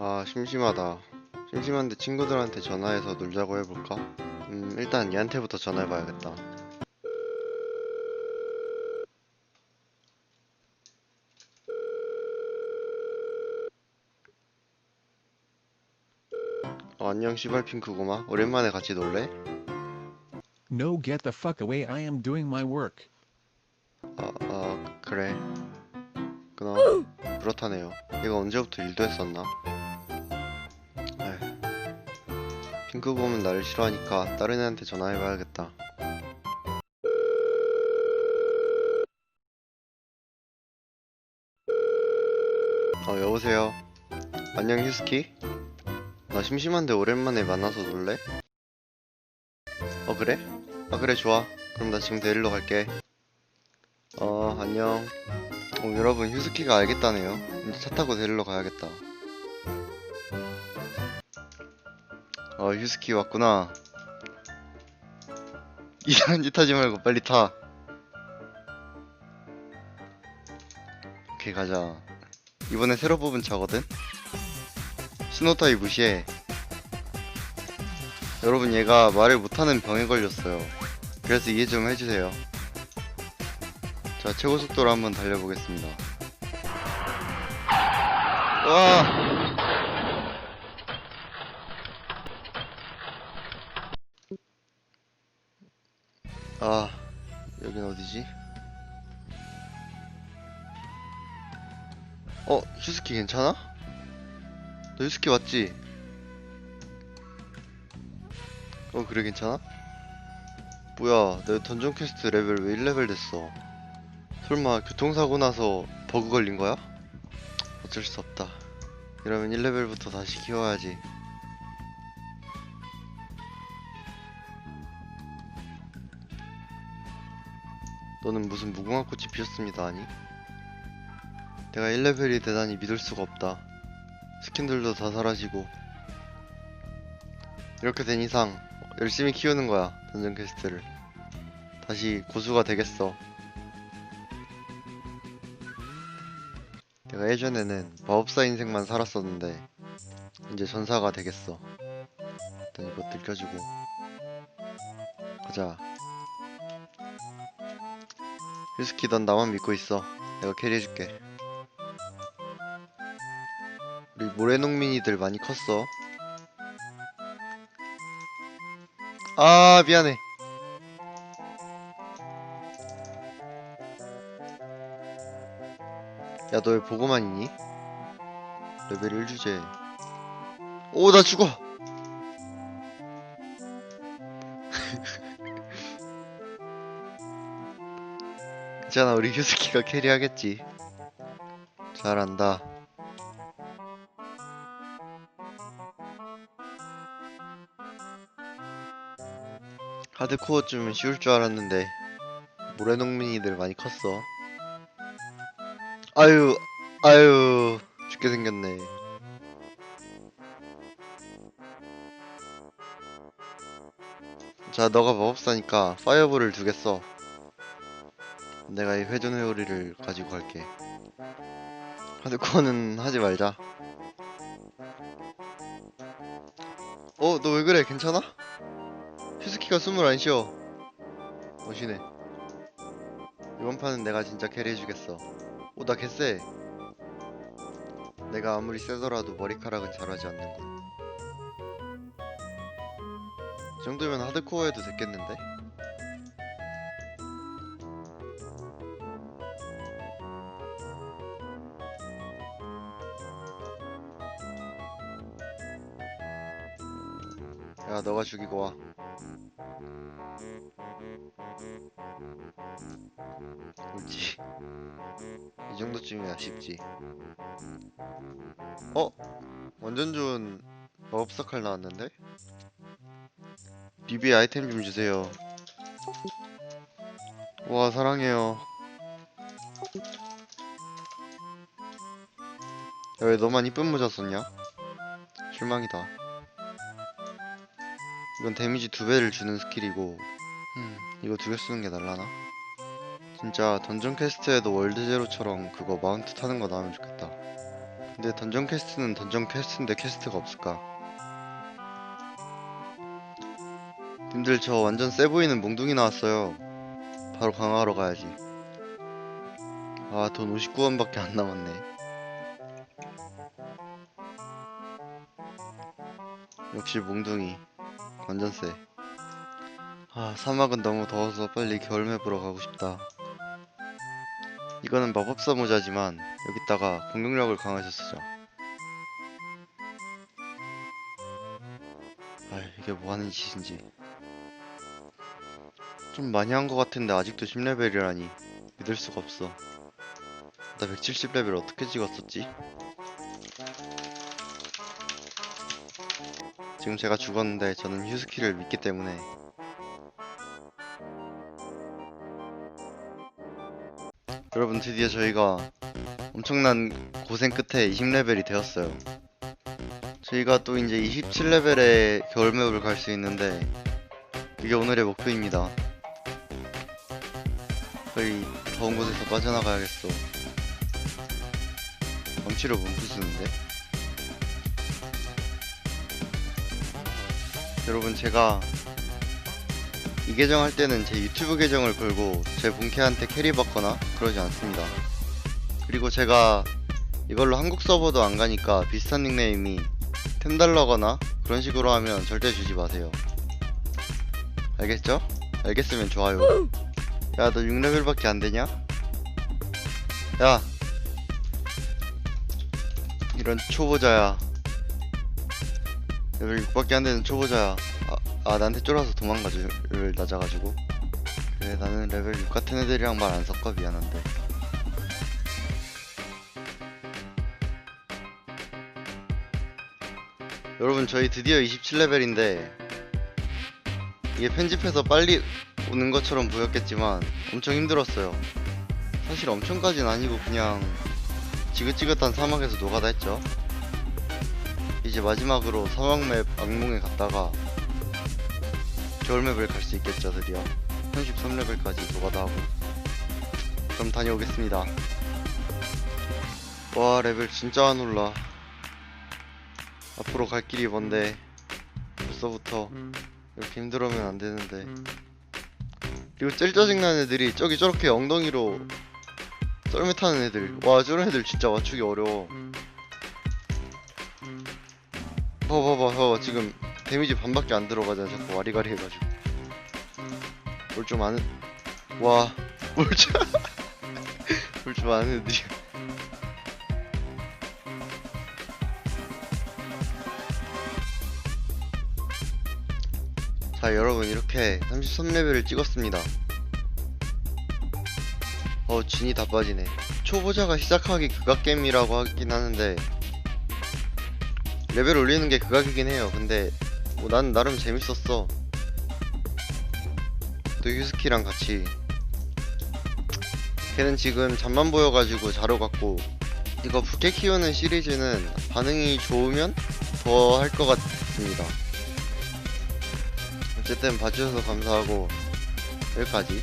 아, 심심하다. 심심한데 친구들한테 전화해서 놀자고 해볼까? 음, 일단 얘한테부터 전화해봐야겠다. 어, 안녕, 시발핑크구마. 오랜만에 같이 놀래? No, get the fuck away. I am doing my work. 아, 아, 그래. 그럼, 그렇다네요. 얘가 언제부터 일도 했었나? 핑크 보면 나를 싫어하니까 다른 애한테 전화해봐야겠다. 어, 여보세요. 안녕, 휴스키? 나 심심한데 오랜만에 만나서 놀래? 어, 그래? 아, 그래, 좋아. 그럼 나 지금 데리러 갈게. 어, 안녕. 어, 여러분, 휴스키가 알겠다네요. 이제 차 타고 데리러 가야겠다. 어, 휴스키 왔구나. 이상한 짓 하지 말고 빨리 타. 오케이, 가자. 이번에 새로 뽑은 차거든? 신호 따위 무시해. 여러분, 얘가 말을 못하는 병에 걸렸어요. 그래서 이해 좀 해주세요. 자, 최고 속도로 한번 달려보겠습니다. 와! 아, 여긴 어디지? 어, 휴스키 괜찮아? 너 휴스키 맞지? 어, 그래, 괜찮아? 뭐야, 내 던전 퀘스트 레벨 왜 1레벨 됐어? 설마 교통사고 나서 버그 걸린 거야? 어쩔 수 없다. 이러면 1레벨부터 다시 키워야지. 너는 무슨 무궁화 꽃이 피었습니다, 아니? 내가 1레벨이 되다니 믿을 수가 없다. 스킨들도 다 사라지고. 이렇게 된 이상 열심히 키우는 거야, 던전 퀘스트를. 다시 고수가 되겠어. 내가 예전에는 마법사 인생만 살았었는데 이제 전사가 되겠어. 일단 이것들 껴주고 가자. 휴스키 넌 나만 믿고 있어. 내가 캐리해줄게. 우리 모래농민이들 많이 컸어. 아 미안해. 야, 너 왜 보고만 있니? 레벨 1 주제. 오, 나 죽어! 괜찮아, 우리 휴스키가 캐리하겠지. 잘한다. 하드코어 쯤은 쉬울 줄 알았는데, 모래농민이들 많이 컸어. 아유, 아유, 죽게 생겼네. 자, 너가 마법사니까 파이어볼을 두개 써. 내가 이 회전 회오리를 가지고 갈게. 하드코어는 하지 말자. 어, 너 왜 그래? 괜찮아? 휴스키가 숨을 안 쉬어. 멋이네. 이번 판은 내가 진짜 캐리해주겠어. 오, 나 개쎄. 내가 아무리 세더라도 머리카락은 자라지 않는군. 이 정도면 하드코어 해도 됐겠는데? 야, 너가 죽이고 와. 그렇지. 이 정도쯤이야 쉽지. 어? 완전 좋은 마법사 칼 나왔는데? 비비 아이템 좀 주세요. 와 사랑해요. 야, 왜 너만 이쁜 모자 썼냐? 실망이다. 이건 데미지 두 배를 주는 스킬이고, 음, 이거 두 개 쓰는 게 날라나? 진짜 던전 퀘스트에도 월드 제로처럼 그거 마운트 타는 거 나오면 좋겠다. 근데 던전 퀘스트는 던전 퀘스트인데 퀘스트가 없을까? 님들 저 완전 세 보이는 몽둥이 나왔어요. 바로 강화하러 가야지. 아, 돈 59원밖에 안 남았네. 역시 몽둥이. 완전 세. 아, 사막은 너무 더워서 빨리 겨울매 보러 가고 싶다. 이거는 마법사 모자지만 여기다가 공격력을 강화해서 쓰자. 아, 이게 뭐 하는 짓인지. 좀 많이 한 것 같은데 아직도 10레벨이라니 믿을 수가 없어. 나 170레벨 어떻게 찍었었지? 지금 제가 죽었는데 저는 휴스키를 믿기 때문에 여러분 드디어 저희가 엄청난 고생 끝에 20레벨이 되었어요. 저희가 또 이제 27레벨의 겨울맵을 갈 수 있는데 그게 오늘의 목표입니다. 빨리 더운 곳에서 빠져나가야겠어. 망치를 못 부수는데? 여러분 제가 이 계정 할 때는 제 유튜브 계정을 걸고 제 본캐한테 캐리 받거나 그러지 않습니다. 그리고 제가 이걸로 한국 서버도 안 가니까 비슷한 닉네임이 템달러거나 그런 식으로 하면 절대 주지 마세요. 알겠죠? 알겠으면 좋아요. 야, 너 6레벨밖에 안 되냐? 야! 이런 초보자야. 레벨 6밖에 안 되는 초보자야. 아, 아 나한테 쫄아서 도망가죠. 레벨 낮아가지고. 그래, 나는 레벨 6 같은 애들이랑 말 안 섞어 미안한데. 여러분, 저희 드디어 27레벨인데, 이게 편집해서 빨리 오는 것처럼 보였겠지만 엄청 힘들었어요. 사실 엄청까진 아니고 그냥 지긋지긋한 사막에서 노가다 했죠. 이제 마지막으로 사막맵 악몽에 갔다가 겨울맵을 갈 수 있겠죠 드디어. 33레벨까지 노가다 하고. 그럼 다녀오겠습니다. 와 레벨 진짜 안 올라. 앞으로 갈 길이 먼데. 벌써부터 이렇게 힘들어하면 안 되는데. 그리고 제일 짜증나는 애들이 저기 저렇게 엉덩이로 썰매 타는 애들. 와 저런 애들 진짜 맞추기 어려워 봐봐 봐봐 지금 데미지 반밖에 안 들어가잖아 자꾸 와리가리 해가지고. 뭘좀 아는 와뭘좀 뭘좀 아는 애들이 자 여러분 이렇게 33레벨을 찍었습니다. 어 진이 다 빠지네. 초보자가 시작하기 극악겜이라고 하긴 하는데 레벨 올리는 게 극악이긴 해요. 근데 뭐 난 나름 재밌었어. 또 휴스키랑 같이. 걔는 지금 잠만 보여가지고 자러 갔고 이거 부캐 키우는 시리즈는 반응이 좋으면 더 할 것 같습니다. 어쨌든 봐주셔서 감사하고 여기까지